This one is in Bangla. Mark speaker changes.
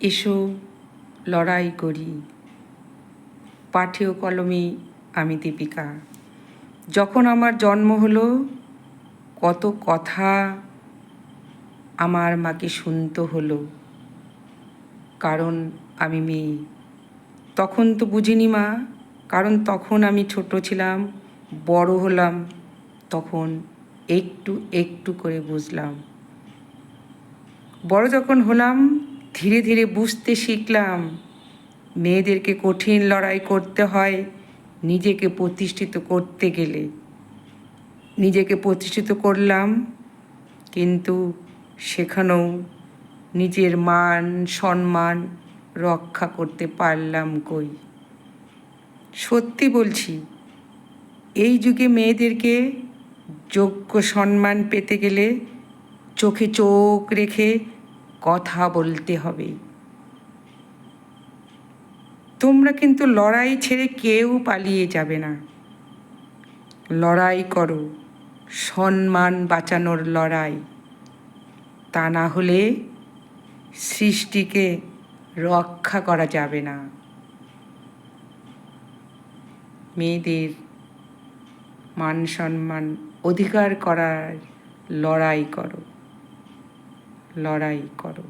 Speaker 1: এসো, লড়াই করি। পাঠেয় কলমে আমি দীপিকা। যখন আমার জন্ম হলো, কত কথা আমার মাকে শুনতে হলো। কারণ আমি মেয়ে। তখন তো বুঝিনি মা, কারণ তখন আমি ছোট ছিলাম, বড় হলাম, তখন একটু একটু করে বুঝলাম। বড় যখন হলাম ধীরে ধীরে বুঝতে শিখলাম, মেয়েদেরকে কঠিন লড়াই করতে হয় নিজেকে প্রতিষ্ঠিত করতে গেলে। নিজেকে প্রতিষ্ঠিত করলাম, কিন্তু সেখানেও নিজের মান, সম্মান রক্ষা করতে পারলাম কই? সত্যি বলছি, এই যুগে মেয়েদেরকে যোগ্য সম্মান পেতে গেলে চোখে চোখ রেখে কথা বলতে হবে। তোমরা কিন্তু লড়াই ছেড়ে কেউ পালিয়ে যাবে না। লড়াই করো, সম্মান বাঁচানোর লড়াই। তা না হলে সৃষ্টিকে রক্ষা করা যাবে না। মেয়েদের মান সম্মান অধিকার করার লড়াই করো। লড়াই করো।